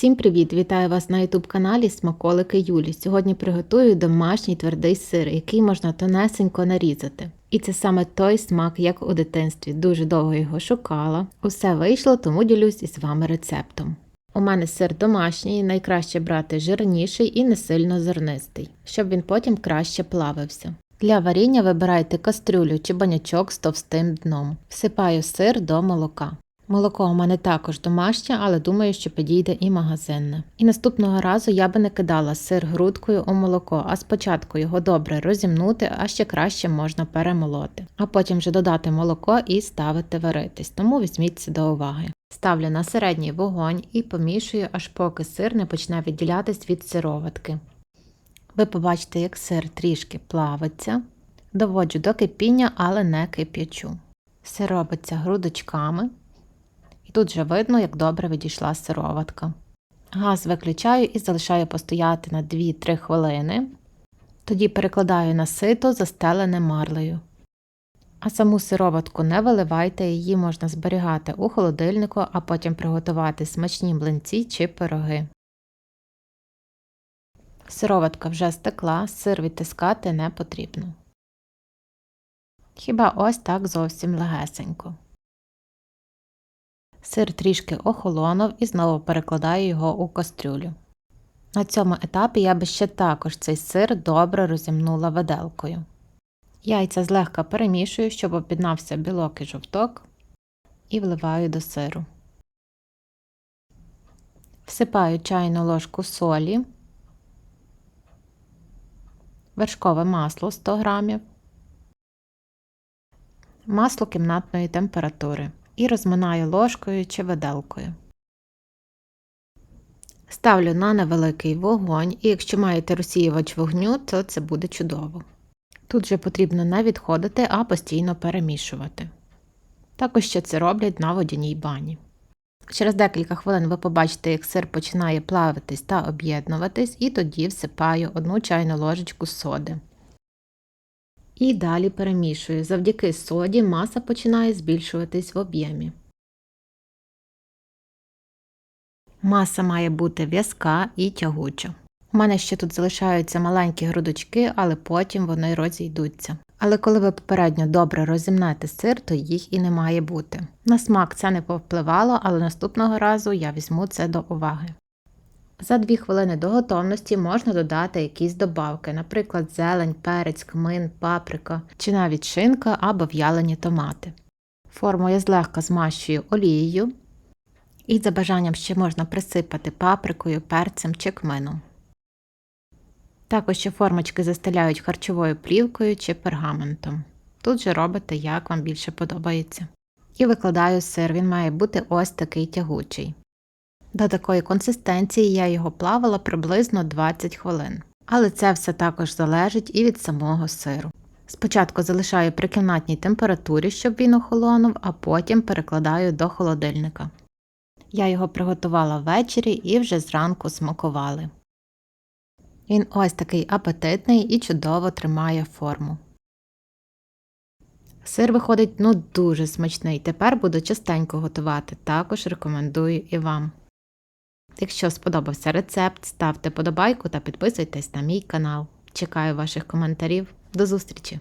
Всім привіт! Вітаю вас на youtube каналі Смаколики Юлі. Сьогодні приготую домашній твердий сир, який можна тонесенько нарізати. І це саме той смак, як у дитинстві. Дуже довго його шукала. Усе вийшло, тому ділюсь із вами рецептом. У мене сир домашній, найкраще брати жирніший і не сильно зернистий, щоб він потім краще плавився. Для варіння вибирайте кастрюлю чи банячок з товстим дном. Всипаю сир до молока. Молоко у мене також домашнє, але думаю, що підійде і магазинне. І наступного разу я би не кидала сир грудкою у молоко, а спочатку його добре розімнути, а ще краще можна перемолоти. А потім вже додати молоко і ставити варитись, тому візьміть це до уваги. Ставлю на середній вогонь і помішую, аж поки сир не почне відділятись від сироватки. Ви побачите, як сир трішки плавиться. Доводжу до кипіння, але не кип'ячу. Сир робиться грудочками. І тут вже видно, як добре відійшла сироватка. Газ виключаю і залишаю постояти на 2-3 хвилини. Тоді перекладаю на сито, застелене марлею. А саму сироватку не виливайте, її можна зберігати у холодильнику, а потім приготувати смачні млинці чи пироги. Сироватка вже стекла, сир відтискати не потрібно. Хіба ось так зовсім легесенько. Сир трішки охолонув і знову перекладаю його у кастрюлю. На цьому етапі я би ще також цей сир добре розімнула виделкою. Яйця злегка перемішую, щоб об'єднався білок і жовток, і вливаю до сиру. Всипаю чайну ложку солі, вершкове масло 100 г, масло кімнатної температури і розминаю ложкою чи виделкою. Ставлю на невеликий вогонь, і якщо маєте розсіювач вогню, то це буде чудово. Тут же потрібно не відходити, а постійно перемішувати. Також ще це роблять на водяній бані. Через декілька хвилин ви побачите, як сир починає плавитись та об'єднуватись, і тоді всипаю одну чайну ложечку соди. І далі перемішую. Завдяки соді маса починає збільшуватись в об'ємі. Маса має бути в'язка і тягуча. У мене ще тут залишаються маленькі грудочки, але потім вони розійдуться. Але коли ви попередньо добре розімнете сир, то їх і не має бути. На смак це не повпливало, але наступного разу я візьму це до уваги. За 2 хвилини до готовності можна додати якісь добавки, наприклад, зелень, перець, кмин, паприка чи навіть шинка або в'ялені томати. Форму я злегка змащую олією, і за бажанням ще можна присипати паприкою, перцем чи кмином. Також ще формочки застеляють харчовою плівкою чи пергаментом. Тут же робите, як вам більше подобається. І викладаю сир, він має бути ось такий тягучий. До такої консистенції я його плавала приблизно 20 хвилин. Але це все також залежить і від самого сиру. Спочатку залишаю при кімнатній температурі, щоб він охолонув, а потім перекладаю до холодильника. Я його приготувала ввечері і вже зранку смакували. Він ось такий апетитний і чудово тримає форму. Сир виходить ну дуже смачний. Тепер буду частенько готувати, також рекомендую і вам. Якщо сподобався рецепт, ставте подобайку та підписуйтесь на мій канал. Чекаю ваших коментарів. До зустрічі!